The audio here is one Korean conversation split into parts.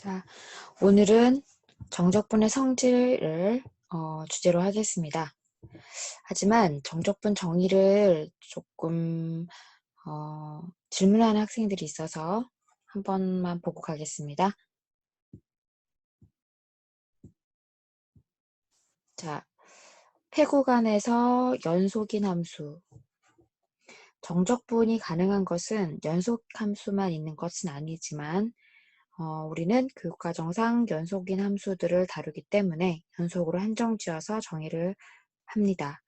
자, 오늘은 정적분의 성질을 어, 주제로 하겠습니다. 하지만 정적분 정의를 조금 어, 질문하는 학생들이 있어서 한 번만 보고 가겠습니다. 자, 폐구간에서 연속인 함수. 정적분이 가능한 것은 연속 함수만 있는 것은 아니지만 어, 우리는 교육과정상 연속인 함수들을 다루기 때문에 연속으로 한정지어서 정의를 합니다.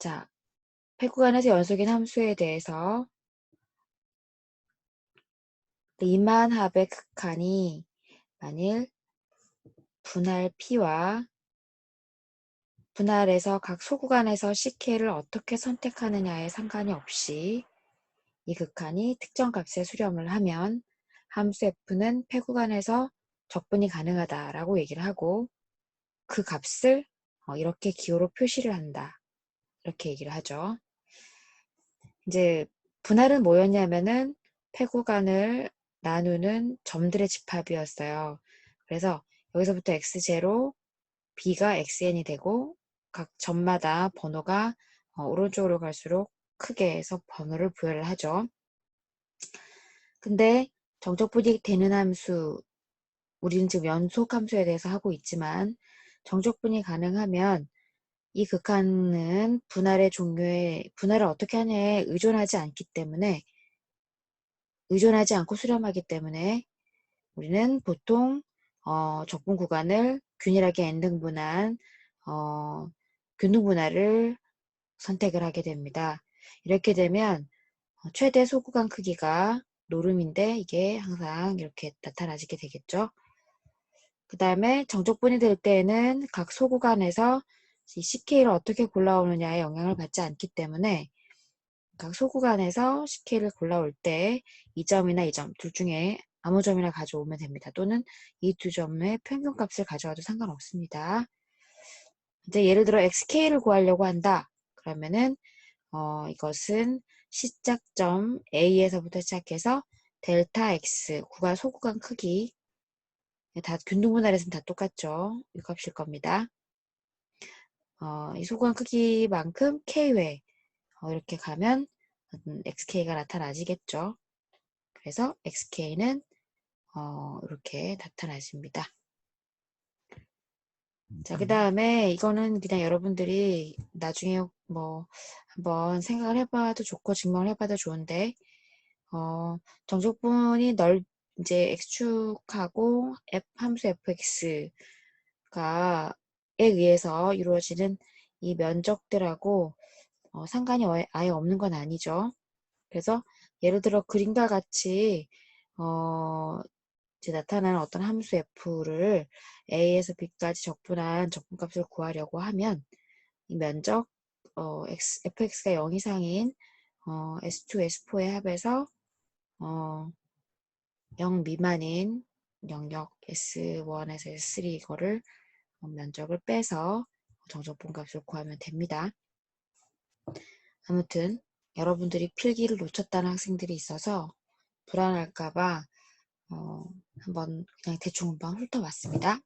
자, 폐구간에서 연속인 함수에 대해서 리만합의 극한이 만일 분할 P와 분할에서 각 소구간에서 CK를 어떻게 선택하느냐에 상관이 없이 이 극한이 특정 값에 수렴을 하면 함수 f는 폐구간에서 적분이 가능하다라고 얘기를 하고 그 값을 어, 이렇게 기호로 표시를 한다. 이렇게 얘기를 하죠. 이제 분할은 뭐였냐면은 폐구간을 나누는 점들의 집합이었어요. 그래서 여기서부터 x0, b가 xn이 되고 각 점마다 번호가 어, 오른쪽으로 갈수록 크게 해서 번호를 부여를 하죠. 근데 정적분이 되는 함수, 우리는 지금 연속 함수에 대해서 하고 있지만 정적분이 가능하면 이 극한은 분할의 종류에 분할을 어떻게 하냐에 의존하지 않기 때문에 의존하지 않고 수렴하기 때문에 우리는 보통 어, 적분 구간을 균일하게 n등분한 어, 균등분할을 선택을 하게 됩니다. 이렇게 되면 어, 최대 소구간 크기가 노름인데 이게 항상 이렇게 나타나지게 되겠죠. 그 다음에 정적분이 될 때에는 각 소구간에서 CK를 어떻게 골라오느냐에 영향을 받지 않기 때문에 각 소구간에서 CK를 골라올 때 2점이나 2점 둘 중에 아무 점이나 가져오면 됩니다. 또는 이 두 점의 평균값을 가져와도 상관없습니다. 이제 예를 들어 XK를 구하려고 한다. 그러면은 어, 이것은 시작점 A에서부터 시작해서 델타 X, 구간 소구간 크기 다 균등분할에서는 다 똑같죠. 이 값일 겁니다. 어, 이 소구간 크기만큼 K회 어, 이렇게 가면 XK가 나타나지겠죠. 그래서 XK는 어, 이렇게 나타나집니다. 자, 그 다음에 이거는 그냥 여러분들이 나중에 뭐 한번 생각을 해봐도 좋고 증명을 해봐도 좋은데 어, 정적분이 넓 이제 x축하고 f 함수 fx가 에 의해서 이루어지는 이 면적들하고 어, 상관이 아예 없는 건 아니죠. 그래서 예를 들어 그림과 같이 어, 나타나는 어떤 함수 f를 a에서 b까지 적분한 적분값을 구하려고 하면 이 면적 어, x, fx가 0 이상인 어, s2, s4의 합에서 어, 0 미만인 영역 S1에서 S3 이거를 면적을 빼서 정적분 값을 구하면 됩니다. 아무튼 여러분들이 필기를 놓쳤다는 학생들이 있어서 불안할까봐 어, 한번 그냥 대충 한번 훑어봤습니다.